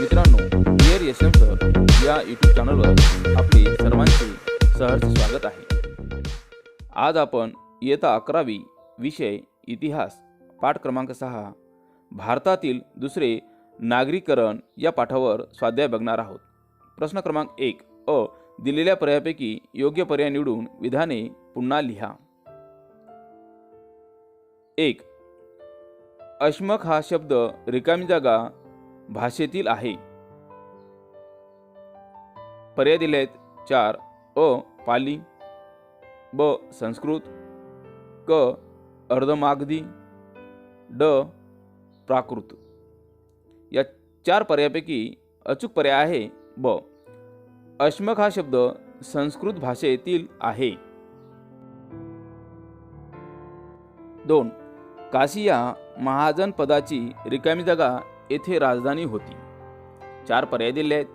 मित्रांनो dear S M sir या YouTube चॅनलवर आपले सर्वांचे सहर्ष स्वागत आहे. आज आपण इयत्ता अकरावी विषय इतिहास पाठ क्रमांक सहा भारतातील दुसरे नागरीकरण या पाठावर स्वाध्याय बघणार आहोत. प्रश्न क्रमांक एक अ दिलेल्या पर्यायापैकी योग्य पर्याय निवडून विधाने पुन्हा लिहा. एक अश्मक हा शब्द रिकामी जागा भाषेतील आहे. पर्याय दिले आहेत चार. अ. पाली. ब. संस्कृत. क. अर्धमागधी. ड. प्राकृत. या चार पर्यायापैकी अचूक पर्याय आहे ब. अश्मक हा शब्द संस्कृत भाषेतील आहे. दोन. काशी या महाजन पदाची रिकामी जागा येथे राजधानी होती. चार पर्याय दिले आहेत.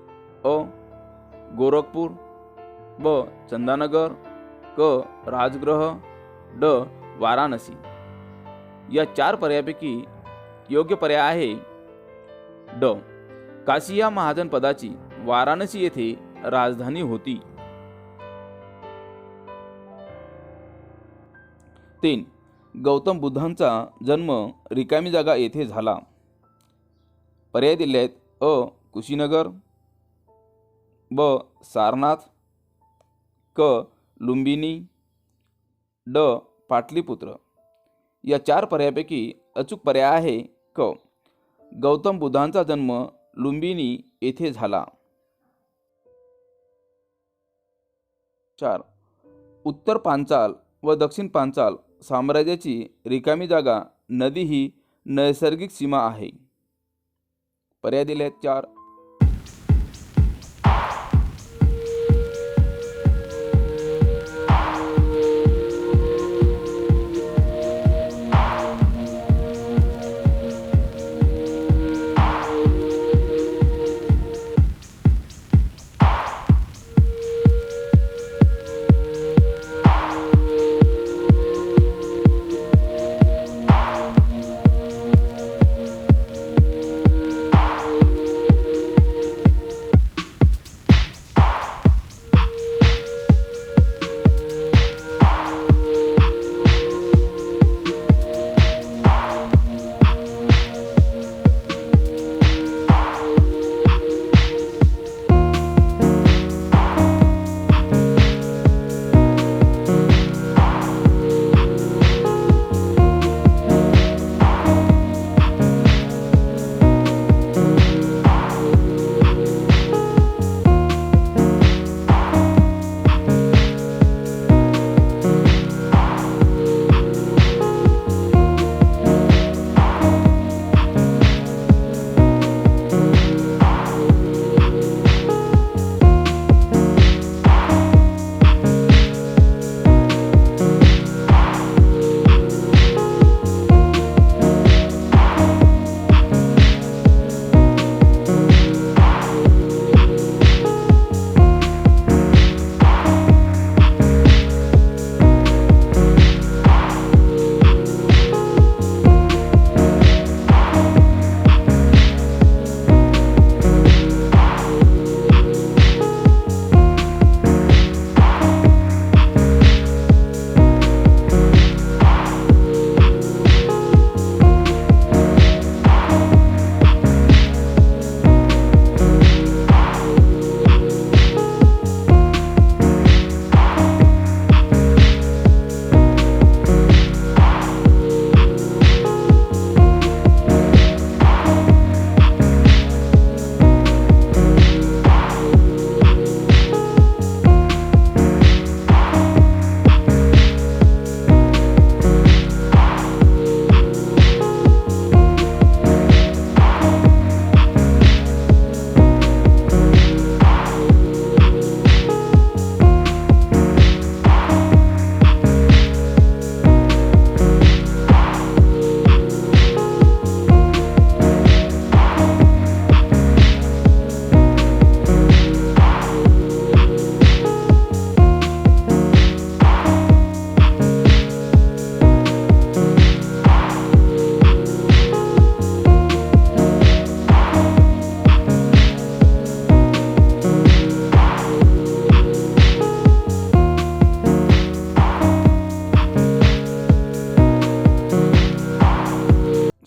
अ गोरखपूर ब चंदानगर क राजगृह ड वाराणसी. या चार पर्यायापैकी योग्य पर्याय आहे ड. काशी या महाजनपदाची वाराणसी येथे राजधानी होती. तीन. गौतम बुद्धांचा जन्म रिकामी जागा येथे झाला. पर्याय दिले आहेत. अ कुशीनगर. ब सारनाथ. क लुंबिनी. ड पाटलीपुत्र. या चार पर्यायापैकी अचूक पर्याय आहे क. गौतम बुद्धांचा जन्म लुंबिनी येथे झाला. चार. उत्तर पांचाल व दक्षिण पांचाल साम्राज्याची रिकामी जागा नदी ही नैसर्गिक सीमा आहे. पर्याय दिले आहेत चार.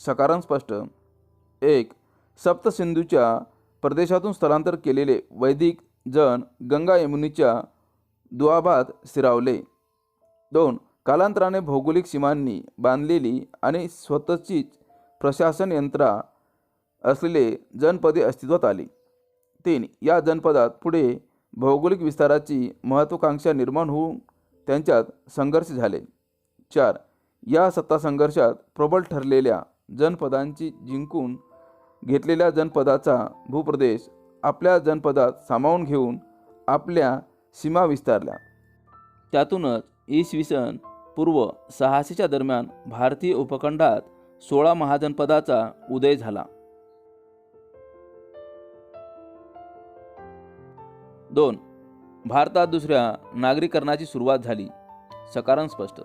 सकारण स्पष्ट. एक सप्तसिंधूच्या प्रदेशातून स्थलांतर केलेले वैदिक जण गंगा यमुनीच्या दुआभात स्थिरावले. दोन कालांतराने भौगोलिक सीमांनी बांधलेली आणि स्वतःचीच प्रशासन यंत्रा असलेले जनपदे अस्तित्वात आली. तीन या जनपदात पुढे भौगोलिक विस्ताराची महत्त्वाकांक्षा निर्माण होऊन त्यांच्यात संघर्ष झाले. चार या सत्ता संघर्षात प्रबळ ठरलेल्या जनपदांची जिंकून घेतलेल्या जनपदाचा भूप्रदेश आपल्या जनपदात सामावून घेऊन आपल्या सीमा विस्तारल्या. त्यातूनच इसवी सन पूर्व सहाशेच्या दरम्यान भारतीय उपखंडात सोळा महाजनपदाचा उदय झाला. दोन. भारतात दुसऱ्या नागरीकरणाची सुरुवात झाली. सकारण स्पष्ट.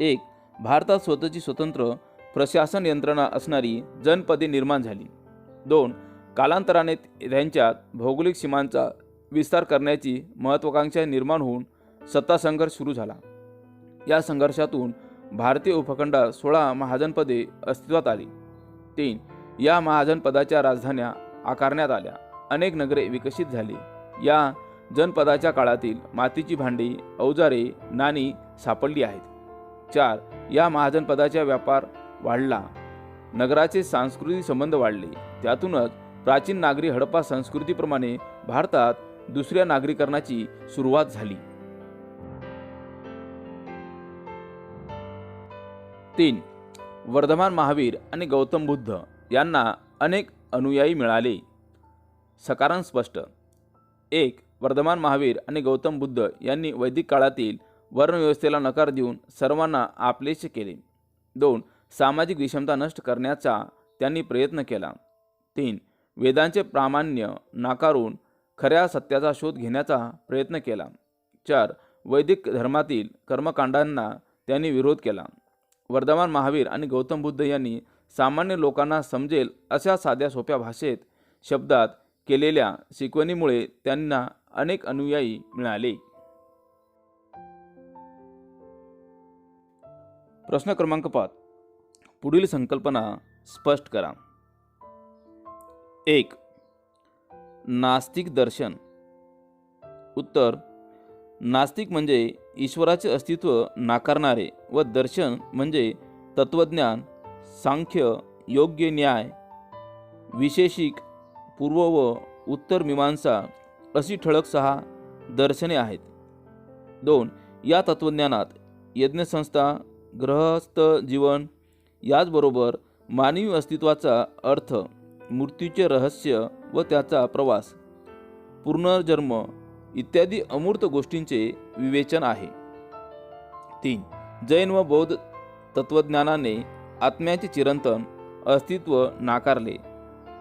एक. भारतात स्वतःची स्वतंत्र प्रशासन यंत्रणा असणारी जनपदे निर्माण झाली. दोन कालांतराने त्यांच्यात भौगोलिक सीमांचा विस्तार करण्याची महत्त्वाकांक्षा निर्माण होऊन सत्ता संघर्ष सुरू झाला. या संघर्षातून भारतीय उपखंडात सोळा महाजनपदे अस्तित्वात आली. तीन या महाजनपदाच्या राजधान्या आकारण्यात आल्या. अनेक नगरे विकसित झाली. या जनपदाच्या काळातील मातीची भांडी अवजारे नाणी सापडली आहेत. चार या महाजनपदाच्या व्यापार वाढला. नगराचे सांस्कृतिक संबंध वाढले. त्यातूनच प्राचीन नागरी हडप्पा संस्कृतीप्रमाणे भारतात दुसऱ्या नागरीकरणाची सुरुवात झाली. तीन. वर्धमान महावीर आणि गौतम बुद्ध यांना अनेक अनुयायी मिळाले. सकारण स्पष्ट. एक. वर्धमान महावीर आणि गौतम बुद्ध यांनी वैदिक काळातील वर्णव्यवस्थेला नकार देऊन सर्वांना आपलेसे केले. दोन. सामाजिक विषमता नष्ट करण्याचा त्यांनी प्रयत्न केला. तीन वेदांचे प्रामाण्य नाकारून खऱ्या सत्याचा शोध घेण्याचा प्रयत्न केला. चार वैदिक धर्मातील कर्मकांडांना त्यांनी विरोध केला. वर्धमान महावीर आणि गौतम बुद्ध यांनी सामान्य लोकांना समजेल अशा साध्या सोप्या भाषेत शब्दात केलेल्या शिकवणीमुळे त्यांना अनेक अनुयायी मिळाले. प्रश्न क्रमांक पाच. पुढील संकल्पना स्पष्ट करा. एक नास्तिक दर्शन. उत्तर नास्तिक म्हणजे ईश्वराचे अस्तित्व नाकारणारे व दर्शन म्हणजे तत्वज्ञान सांख्य योग्य न्याय विशेषिक पूर्व व उत्तर मीमांसा अशी ठळक सहा दर्शने आहेत. दोन या तत्वज्ञानात यज्ञसंस्था ग्रहस्थ जीवन याचबरोबर मानवी अस्तित्वाचा अर्थ मृत्यूचे रहस्य व त्याचा प्रवास पुनर्जन्म इत्यादी अमूर्त गोष्टींचे विवेचन आहे. तीन जैन व बौद्ध तत्वज्ञानाने आत्म्याचे चिरंतन अस्तित्व नाकारले.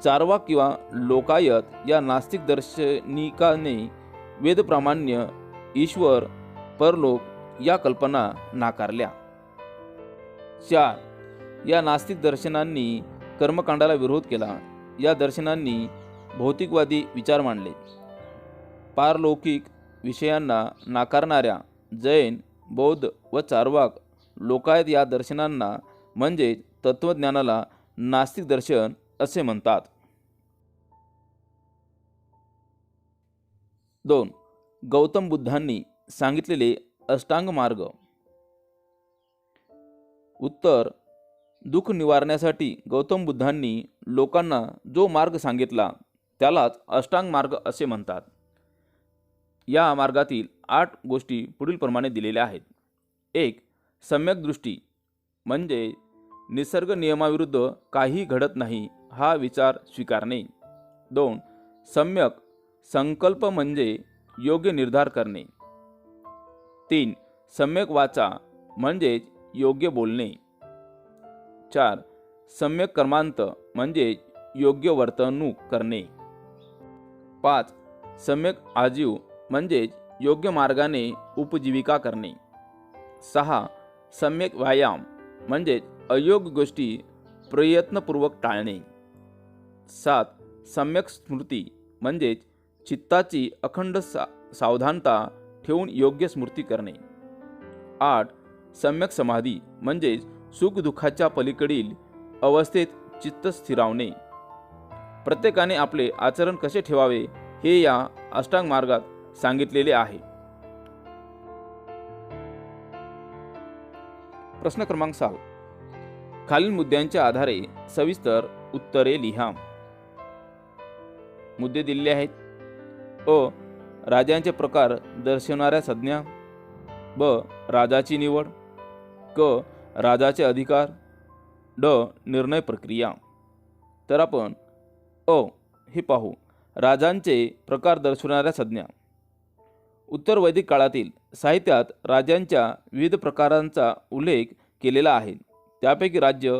चारवा किंवा लोकायत या नास्तिक दर्शनिकाने वेदप्रामाण्य ईश्वर परलोक या कल्पना नाकारल्या. चार या नास्तिक दर्शनांनी कर्मकांडाला विरोध केला. या दर्शनांनी भौतिकवादी विचार मांडले. पारलौकिक विषयांना नाकारणाऱ्या जैन बौद्ध व चारवाक लोकायत या दर्शनांना म्हणजे तत्त्वज्ञानाला नास्तिक दर्शन असे म्हणतात. दोन. गौतम बुद्धांनी सांगितलेले अष्टांग मार्ग उत्तर दुःख निवारण्यासाठी गौतम बुद्धांनी लोकांना जो मार्ग सांगितला त्यालाच अष्टांग मार्ग असे म्हणतात. या मार्गातील आठ गोष्टी पुढीलप्रमाणे दिलेल्या आहेत. एक सम्यक दृष्टी म्हणजे निसर्ग नियमाविरुद्ध काही घडत नाही हा विचार स्वीकारणे. दोन सम्यक संकल्प म्हणजे योग्य निर्धार करणे. तीन सम्यक वाचा म्हणजेच योग्य बोलणे. चार सम्यक कर्मांत म्हणजे योग्य वर्तणूक करणे. पाच सम्यक आजीव म्हणजेच योग्य मार्गाने उपजीविका करणे. सहा सम्यक व्यायाम म्हणजेच अयोग्य गोष्टी प्रयत्नपूर्वक टाळणे. सात सम्यक स्मृती म्हणजेच चित्ताची अखंड सा सावधानता ठेवून योग्य स्मृती करणे. आठ सम्यक समाधी म्हणजेच सुखदुःखाच्या पलीकडील अवस्थेत चित्त स्थिरावणे. प्रत्येकाने आपले आचरण कसे ठेवावे हे या अष्टांग मार्गात सांगितलेले आहे. प्रश्न क्रमांक सात. खालील मुद्द्यांच्या आधारे सविस्तर उत्तरे लिहा. मुद्दे दिलेले आहेत. अ. राजांचे प्रकार दर्शवणाऱ्या संज्ञा. ब. राजाची निवड. क. राजाचे अधिकार. ड. निर्णय प्रक्रिया. तर आपण अ. हे पाहू. राजांचे प्रकार दर्शवणाऱ्या संज्ञा. उत्तर वैदिक काळातील साहित्यात राजांच्या विविध प्रकारांचा उल्लेख केलेला आहे. त्यापैकी राज्य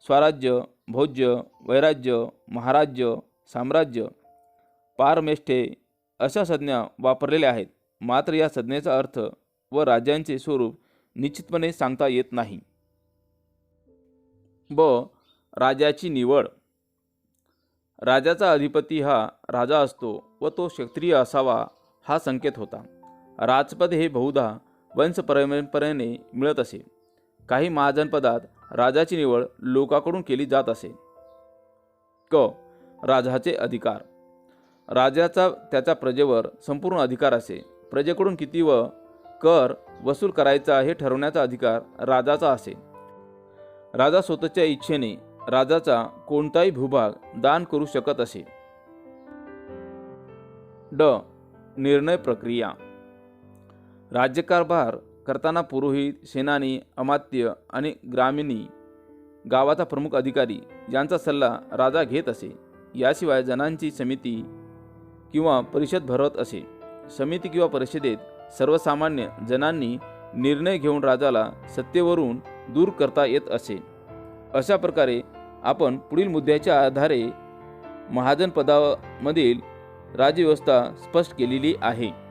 स्वराज्य भोज्य वैराज्य महाराज्य साम्राज्य पारमेष्ठे अशा संज्ञा वापरलेल्या आहेत. मात्र या संज्ञेचा अर्थ व राज्यांचे स्वरूप निश्चितपणे सांगता येत नाही. ब. राजाची निवड. राजाचा अधिपती हा राजा असतो व तो क्षत्रिय असावा हा संकेत होता. राजपद हे बहुधा वंश परंपरेने मिळत असे. काही महाजनपदात राजाची निवड लोकांकडून केली जात असे. क. राजाचे अधिकार. राजाचा त्याच्या प्रजेवर संपूर्ण अधिकार असे. प्रजेकडून किती व कर वसूल करायचा हे ठरवण्याचा अधिकार राजाचा असे राजा स्वतःच्या इच्छेने राजाचा कोणताही भूभाग दान करू शकत असे ड. निर्णय प्रक्रिया. राज्यकारभार करताना पुरोहित सेनानी अमात्य आणि ग्रामिणी गावाचा प्रमुख अधिकारी यांचा सल्ला राजा घेत असे. याशिवाय जणांची समिती किंवा परिषद भरवत असे. समिती किंवा परिषदेत सर्वसामान्य जणांनी निर्णय घेऊन राजाला सत्तेवरून दूर करता येत असे. अशा प्रकारे आपण पुढील मुद्द्याच्या आधारे महाजनपदामधील राजव्यवस्था राज्यव्यवस्था स्पष्ट केलेली आहे.